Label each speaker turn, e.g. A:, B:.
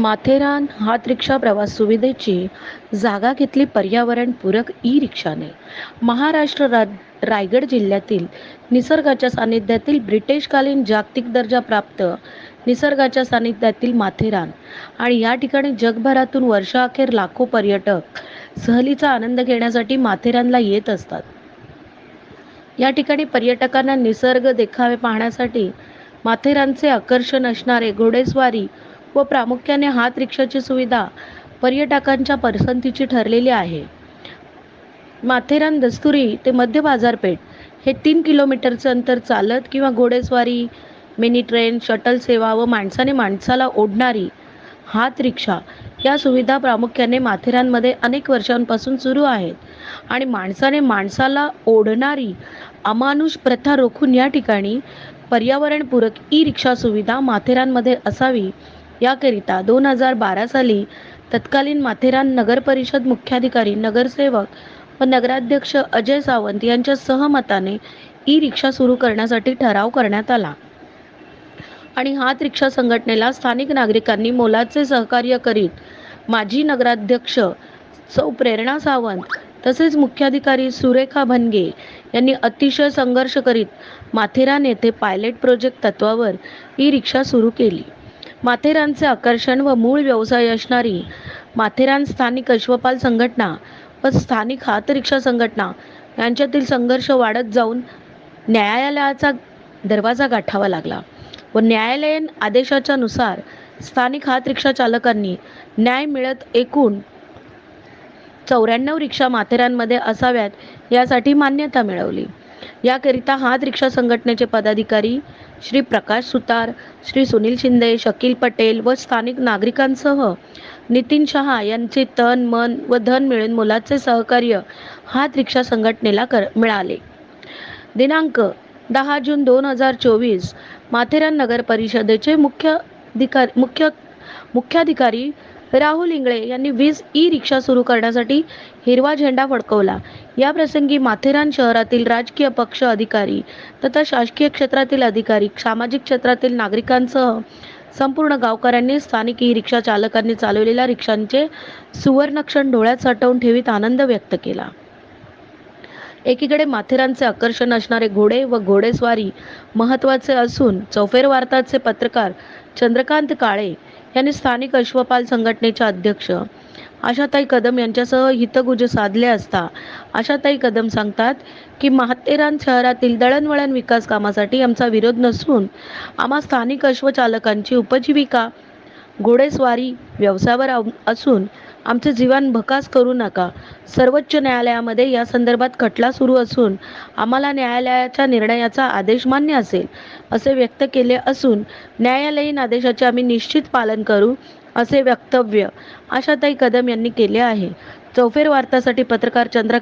A: माथेरान हात रिक्षा प्रवास सुविधेची जागा घेतली पर्यावरणपूरक ई रिक्षाने महाराष्ट्र रा रायगड जिल्ह्यातील निसर्गाच्या सानिध्यातील ब्रिटिशकालीन जागतिक दर्जा प्राप्त निसर्गाच्या सानिध्यातील माथेरान आणि या ठिकाणी जगभरातून वर्षाअखेर लाखो पर्यटक सहलीचा आनंद घेण्यासाठी माथेरानला येत असतात. या ठिकाणी पर्यटकांना निसर्ग देखावे पाहण्यासाठी माथेरानचे आकर्षण असणारे घोडेस्वारी व प्रामुख्याने हात रिक्षाची सुविधा पर्यटकांच्या पसंतीची ठरलेली आहे. माथेरान दस्तुरी ते मध्य बाजारपेठ हे तीन किलोमीटरचं अंतर चालत किंवा घोडेस्वारी मिनी ट्रेन शटल सेवा व माणसाने माणसाला ओढणारी हात रिक्षा या सुविधा प्रामुख्याने माथेरानमध्ये अनेक वर्षांपासून सुरू आहेत आणि माणसाने माणसाला ओढणारी अमानुष प्रथा रोखून या ठिकाणी पर्यावरणपूरक ई रिक्षा सुविधा माथेरानमध्ये असावी याकरिता दोन हजार बारा साली तत्कालीन माथेरान नगर परिषद मुख्याधिकारी नगरसेवक व नगराध्यक्ष अजय सावंत यांच्या सहमताने ई रिक्षा सुरू करण्यासाठी ठराव करण्यात आला. आणि हात रिक्षा संघटनेला स्थानिक नागरिकांनी मोलाचे सहकार्य करीत माजी नगराध्यक्ष सौ प्रेरणा सावंत तसेच मुख्याधिकारी सुरेखा भनगे यांनी अतिशय संघर्ष करीत माथेरान येथे पायलट प्रोजेक्ट तत्वावर ई रिक्षा सुरू केली. माथेरानचे आकर्षण व मूळ व्यवसाय असणारी माथेरान स्थानिक अश्वपाल संघटना व स्थानिक हात रिक्षा संघटना यांच्यातील संघर्ष वाढत जाऊन न्यायालयाचा दरवाजा गाठावा लागला व न्यायालयीन आदेशाच्या नुसार स्थानिक हात रिक्षा चालकांनी न्याय मिळत एकूण चौऱ्याण्णव रिक्षा माथेरानमध्ये असाव्यात यासाठी मान्यता मिळवली. याकरिता हात रिक्षा संघटनेचे पदाधिकारी श्री प्रकाश सुतार श्री सुनील शिंदे शकील पटेल व स्थानिक नागरिकांसह नितीन शहा यांचे तन मन व धन मिळून मुलाचे सहकार्य हात रिक्षा संघटनेला कर मिळाले. दिनांक दहा जून दोन हजार चोवीस माथेरान नगर परिषदेचे मुख्य अधिकारी मुख्य मुख्याधिकारी राहुल इंगळे यांनी वीज ई रिक्षा सुरू करण्यासाठी हिरवा झेंडा फडकवला. याप्रसंगी माथेरान शहरातील राजकीय पक्ष अधिकारी तथा शासकीय क्षेत्रातील अधिकारी सामाजिक क्षेत्रातील नागरिकांसह संपूर्ण गावकऱ्यांनी स्थानिक ई रिक्षा चालकांनी चालवलेल्या रिक्षांचे सुवर्णक्षण डोळ्यात साठवून ठेवीत आनंद व्यक्त केला. एकीकडे माथेरानचे आकर्षण असणारे घोडे व घोडेस्वारी महत्त्वाचे असून चौफेर वार्ताचे पत्रकार चंद्रकांत काळे यांनी स्थानिक अश्वपाल संघटनेचे अध्यक्ष आशाताई कदम यांच्यासह हितगुज साधले असता. आशाताई कदम सांगतात की माथेरान शहरातील दळणवळण विकास कामासाठी आमचा विरोध नसून आम्हा स्थानिक अश्वचालकांची उपजीविका घोडेस्वारी व्यवसायावर असून आमचे जीवन भकास करू नका. सर्वोच्च न्यायालयामध्ये या संदर्भात खटला सुरू असून आम्हाला न्यायालयाच्या निर्णयाचा आदेश मान्य असेल असे व्यक्त केले असून न्यायालयीन आदेशाचे आम्ही निश्चित पालन करू असे वक्तव्य आशाताई कदम यांनी केले आहे. चौफेर वार्तासाठी पत्रकार चंद्र